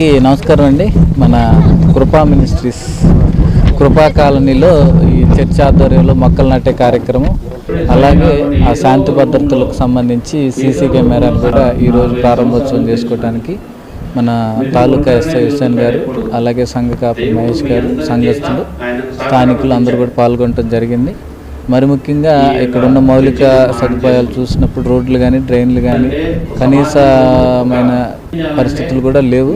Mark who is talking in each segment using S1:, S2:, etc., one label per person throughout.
S1: నమస్కారం అండి. మన కృపా మినిస్ట్రీస్ కృపా కాలనీలో ఈ చర్చ ఆధ్వర్యంలో మొక్కలు నాటే కార్యక్రమం అలాగే ఆ శాంతి భద్రతలకు సంబంధించి సీసీ కెమెరాలు కూడా ఈరోజు ప్రారంభోత్సవం చేసుకోవడానికి మన తాలూకా ఎస్ఐ హుస్సేన్ గారు అలాగే సంఘ కాపు మహేష్ గారు సంఘస్థులు స్థానికులు అందరూ కూడా పాల్గొనడం జరిగింది. మరి ముఖ్యంగా ఇక్కడ ఉన్న మౌలిక సదుపాయాలు చూసినప్పుడు రోడ్లు కానీ డ్రైన్లు కానీ కనీసమైన పరిస్థితులు కూడా లేవు.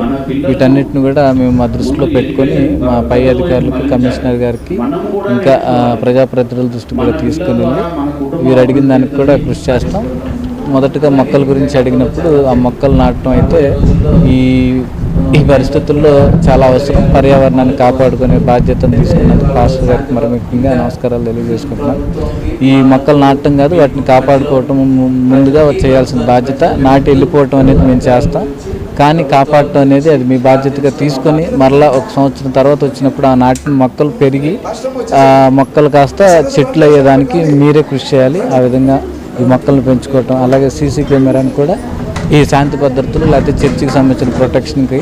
S1: వీటన్నిటిని కూడా మేము మా దృష్టిలో పెట్టుకొని మా పై అధికారులకు కమిషనర్ గారికి ఇంకా ప్రజాప్రతినిధుల దృష్టికి కూడా తీసుకొని వీరు అడిగిన దానికి కూడా కృషి చేస్తాం. మొదటగా మొక్కల గురించి అడిగినప్పుడు ఆ మొక్కలు నాటడం అయితే ఈ ఈ పరిస్థితుల్లో చాలా అవసరం. పర్యావరణాన్ని కాపాడుకునే బాధ్యతను తీసుకున్నందుకు పాస్టర్ గారికి మరి ముఖ్యంగా నమస్కారాలు తెలియజేసుకుంటున్నాను ఈ మొక్కలు నాటడం కాదు వాటిని కాపాడుకోవటం ముందుగా చేయాల్సిన బాధ్యత. నాటి వెళ్ళిపోవటం అనేది మేము చేస్తాం. కానీ కాపాడటం అనేది అది మీ బాధ్యతగా తీసుకొని మరలా ఒక సంవత్సరం తర్వాత వచ్చినప్పుడు ఆ నాటిన మొక్కలు పెరిగి ఆ మొక్కలు కాస్త చెట్లు అయ్యేదానికి మీరే కృషి చేయాలి. ఆ విధంగా ఈ మొక్కలను పెంచుకోవటం. అలాగే సీసీ కెమెరాని కూడా ఈ శాంతి భద్రతలు లేకపోతే చర్చికి సంబంధించిన ప్రొటెక్షన్కి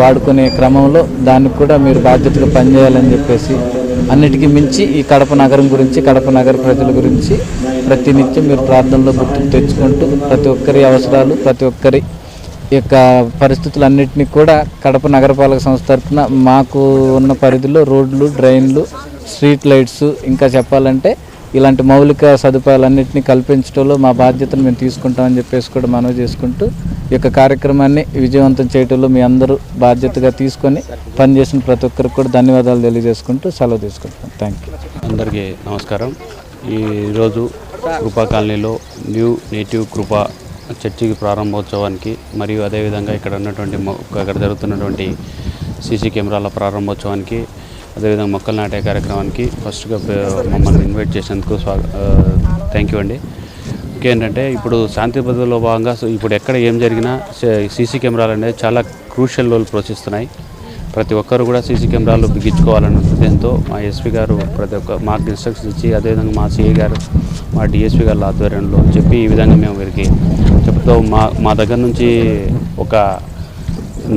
S1: వాడుకునే క్రమంలో దానికి కూడా మీరు బాధ్యతగా పనిచేయాలని చెప్పేసి అన్నిటికీ మించి ఈ కడప నగరం గురించి కడప నగర ప్రజల గురించి ప్రతినిత్యం మీరు ప్రార్థనలో గుర్తుకు తెచ్చుకుంటూ ప్రతి ఒక్కరి అవసరాలు ప్రతి ఒక్కరి యొక్క పరిస్థితులన్నింటినీ కూడా కడప నగరపాలక సంస్థ తరఫున మాకు ఉన్న పరిధిలో రోడ్లు డ్రైన్లు స్ట్రీట్ లైట్స్ ఇంకా చెప్పాలంటే ఇలాంటి మౌలిక సదుపాయాలన్నింటినీ కల్పించడంలో మా బాధ్యతను మేము తీసుకుంటామని చెప్పేసి కూడా మనవి చేసుకుంటూ ఈ యొక్క కార్యక్రమాన్ని విజయవంతం చేయడంలో మీ అందరూ బాధ్యతగా తీసుకొని పనిచేసిన ప్రతి ఒక్కరికి కూడా ధన్యవాదాలు తెలియజేసుకుంటూ సెలవు తీసుకుంటాం థ్యాంక్ యూ
S2: అందరికీ నమస్కారం. ఈరోజు కృపా కాలనీలో న్యూ నేటివ్ కృపా చర్చికి ప్రారంభోత్సవానికి మరియు అదేవిధంగా ఇక్కడ ఉన్నటువంటి అక్కడ ఇక్కడ జరుగుతున్నటువంటి సీసీ కెమెరాల ప్రారంభోత్సవానికి అదేవిధంగా మొక్కలు నాటే కార్యక్రమానికి ఫస్ట్గా మమ్మల్ని ఇన్వైట్ చేసినందుకు స్వా థ్యాంక్ యూ అండి. ఇంకేంటంటే ఇప్పుడు శాంతి భద్రతలో భాగంగా ఇప్పుడు ఎక్కడ ఏం జరిగినా సీసీ కెమెరాలు అనేది చాలా క్రూషియల్ రోల్ పోషిస్తున్నాయి. ప్రతి ఒక్కరు కూడా సీసీ కెమెరాలు బిగించుకోవాలన్న ఉద్దేశంతో మా ఎస్పీ గారు ప్రతి ఒక్క మాకు ఇన్స్ట్రక్షన్స్ ఇచ్చి అదేవిధంగా మా సిఐ గారు మా డిఎస్పీ గారి ఆధ్వర్యంలో చెప్పి ఈ విధంగా మేము వీరికి చెప్తూ మా మా దగ్గర నుంచి ఒక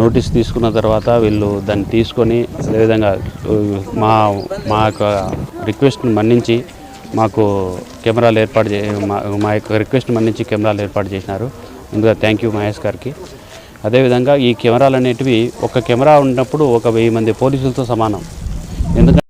S2: నోటీస్ తీసుకున్న తర్వాత వీళ్ళు దాన్ని తీసుకొని అదేవిధంగా మా మా యొక్క రిక్వెస్ట్ని మన్నించి మాకు కెమెరాలు ఏర్పాటు చే మా మా యొక్క రిక్వెస్ట్ మన్నించి కెమెరాలు ఏర్పాటు చేసినారు. ముందుగా థ్యాంక్ యూ మహేష్ గారికి. అదేవిధంగా ఈ కెమెరాలు అనేటివి ఒక కెమెరా ఉన్నప్పుడు ఒక వెయ్యి మంది పోలీసులతో సమానం. ఎందుకంటే